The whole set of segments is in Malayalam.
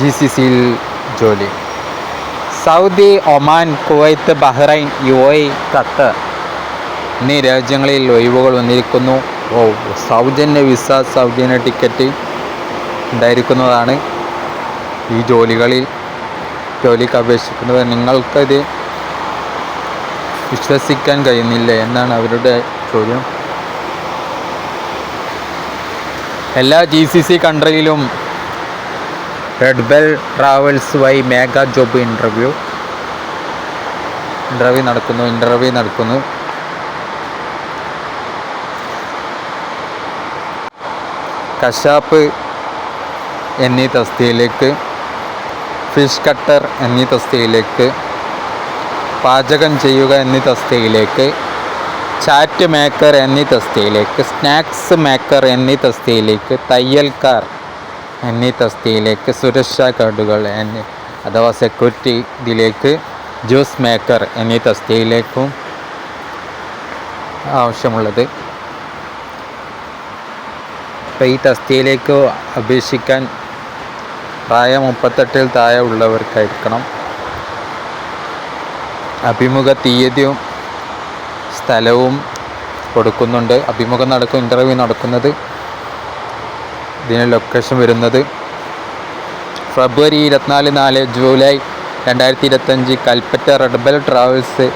ജി സി സിയിൽ ജോലി. Saudi Oman Kuwait Bahrain U A Qatar എന്നീ രാജ്യങ്ങളിൽ ഒഴിവുകൾ വന്നിരിക്കുന്നു. ഓ സൗജന്യ വിസ സൗജന്യ ടിക്കറ്റ് ഉണ്ടായിരിക്കുന്നതാണ് ഈ ജോലികളിൽ. ജോലിക്ക് അപേക്ഷിക്കുന്നത് നിങ്ങൾക്കത് വിശ്വസിക്കാൻ കഴിയുന്നില്ല എന്നാണ് അവരുടെ ചോദ്യം. എല്ലാ ജി സി സി കൺട്രിയിലും റെഡ് ബെൽ ട്രാവൽസ് വൈ മേഗ ജോബ് ഇന്റർവ്യൂ ഇന്റർവ്യൂ നടക്കുന്നു ഇന്റർവ്യൂ നടക്കുന്നു. കശാപ്പ് എന്നീ തസ്തിയിലേക്ക് ഫിഷ് കട്ടർ എന്നീ തസ്തിയിലേക്ക് പാചകം ചെയ്യുക എന്നീ തസ്തിയിലേക്ക് ചാറ്റ് മേക്കർ എന്നീ തസ്തിയിലേക്ക് സ്നാക്സ് മേക്കർ എന്നീ തസ്തിയിലേക്ക് തയ്യൽക്കാർ എന്നീ തസ്തിയിലേക്ക് സുരക്ഷാ കാർഡുകൾ എന്നീ അഥവാ സെക്യൂരിറ്റി ഇതിലേക്ക് ജ്യൂസ് മേക്കർ എന്നീ തസ്തിയിലേക്കും ആവശ്യമുള്ളത്. അപ്പോൾ ഈ തസ്തിയിലേക്ക് അപേക്ഷിക്കാൻ പ്രായം മുപ്പത്തെട്ടിൽ താഴെ ഉള്ളവർക്കായിരിക്കണം. അഭിമുഖ തീയതിയും സ്ഥലവും കൊടുക്കുന്നുണ്ട്. അഭിമുഖം നടക്കും ഇന്റർവ്യൂ നടക്കുന്നത് ഇതിന് ലൊക്കേഷൻ വരുന്നത് ഫെബ്രുവരി ഇരുപത്തിനാല് നാല് ജൂലൈ രണ്ടായിരത്തി ഇരുപത്തഞ്ച് Kalpetta red bell travels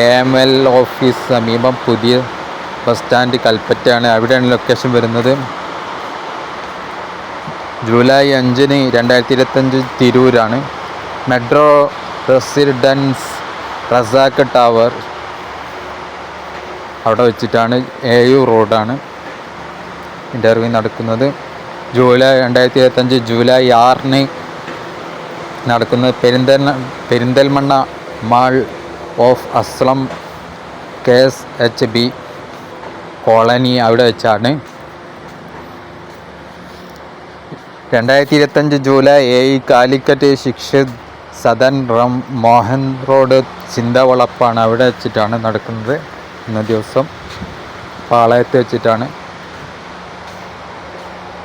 A M L office സമീപം പുതിയ ബസ് സ്റ്റാൻഡ് കൽപ്പറ്റയാണ്. അവിടെയാണ് ലൊക്കേഷൻ വരുന്നത്. ജൂലൈ അഞ്ചിന് രണ്ടായിരത്തി ഇരുപത്തഞ്ച് തിരൂരാണ്. മെട്രോ റെസിഡൻസ് റസാക്ക് ടവർ അവിടെ വെച്ചിട്ടാണ് എ യു റോഡാണ് ഇന്റർവ്യൂ നടക്കുന്നത്. ജൂലൈ രണ്ടായിരത്തി ഇരുപത്തഞ്ച് ജൂലൈ ആറിന് നടക്കുന്ന Perinthal Perinthalmanna mall of Aslam K S H B colony അവിടെ വെച്ചാണ്. രണ്ടായിരത്തി ഇരുപത്തഞ്ച് ജൂലൈ ഏഴ് കാലിക്കറ്റ് ശിക്ഷ സദൻ റം മോഹൻ റോഡ് ചിന്തവളപ്പാണ് അവിടെ വെച്ചിട്ടാണ് നടക്കുന്നത്. ഇന്ന ദിവസം പാളയത്ത് വെച്ചിട്ടാണ്.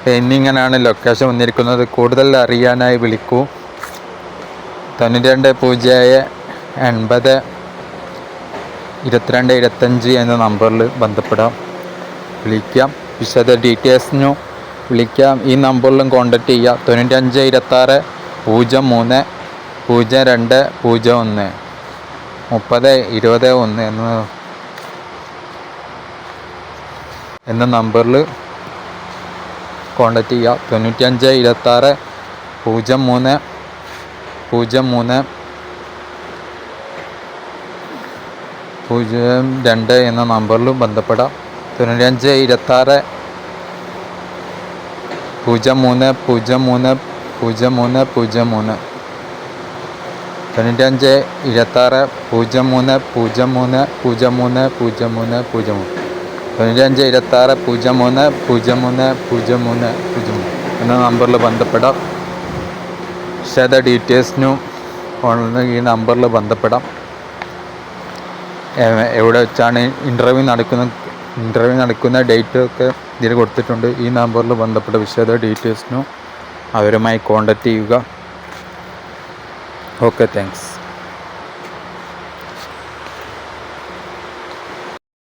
എന്നിങ്ങനെയാണ് ലൊക്കേഷൻ വന്നിരിക്കുന്നത്. കൂടുതൽ അറിയാനായി വിളിക്കൂ. തൊണ്ണൂറ്റി രണ്ട് പൂജ്യം എൺപത് ഇരുപത്തിരണ്ട് ഇരുപത്തഞ്ച് എന്ന നമ്പറിൽ ബന്ധപ്പെടാം. വിളിക്കാം. വിശദ ഡീറ്റെയിൽസിനു വിളിക്കാം. ഈ നമ്പറിലും കോൺടാക്റ്റ് തൊണ്ണൂറ്റി തൊണ്ണൂറ്റഞ്ച് ഇരുപത്താറ് പൂജ്യം മൂന്ന് പൂജ്യം രണ്ട് പൂജ്യം ഒന്ന് മുപ്പത് ഇരുപത് ഒന്ന് എന്ന എന്ന നമ്പറിൽ കോൺടാക്റ്റ് ചെയ്യുക. തൊണ്ണൂറ്റിയഞ്ച് ഇരുപത്താറ് പൂജ്യം മൂന്ന് പൂജ്യം മൂന്ന് പൂജ്യം രണ്ട് എന്ന നമ്പറിലും ബന്ധപ്പെടാം. തൊണ്ണൂറ്റിയഞ്ച് ഇരുപത്താറ് പൂജ്യം മൂന്ന് പൂജ്യം മൂന്ന് പൂജ്യം മൂന്ന് പൂജ്യം മൂന്ന്. തൊണ്ണൂറ്റഞ്ച് ഇരുപത്താറ് പൂജ്യം മൂന്ന് പൂജ്യം മൂന്ന് പൂജ്യം മൂന്ന് പൂജ്യം മൂന്ന് പൂജ്യം മൂന്ന്. തൊണ്ണൂറ്റഞ്ച് ഇരുപത്താറ് പൂജ്യം മൂന്ന് പൂജ്യം മൂന്ന് പൂജ്യം മൂന്ന് പൂജ്യം മൂന്ന്. എന്ന നമ്പറിൽ ബന്ധപ്പെടാം. വിശദ ഡീറ്റെയിൽസിനും ഈ നമ്പറിൽ ബന്ധപ്പെടാം. എവിടെ വെച്ചാണ് ഇന്റർവ്യൂ നടക്കുന്ന ഇന്റർവ്യൂ നടക്കുന്ന ഡേറ്റ് ഒക്കെ ഇതിൽ കൊടുത്തിട്ടുണ്ട്. ഈ നമ്പറിൽ ബന്ധപ്പെട്ട വിശദ ഡീറ്റെയിൽസിനും അവരുമായി കോൺടാക്റ്റ് ചെയ്യുക. Okay thanks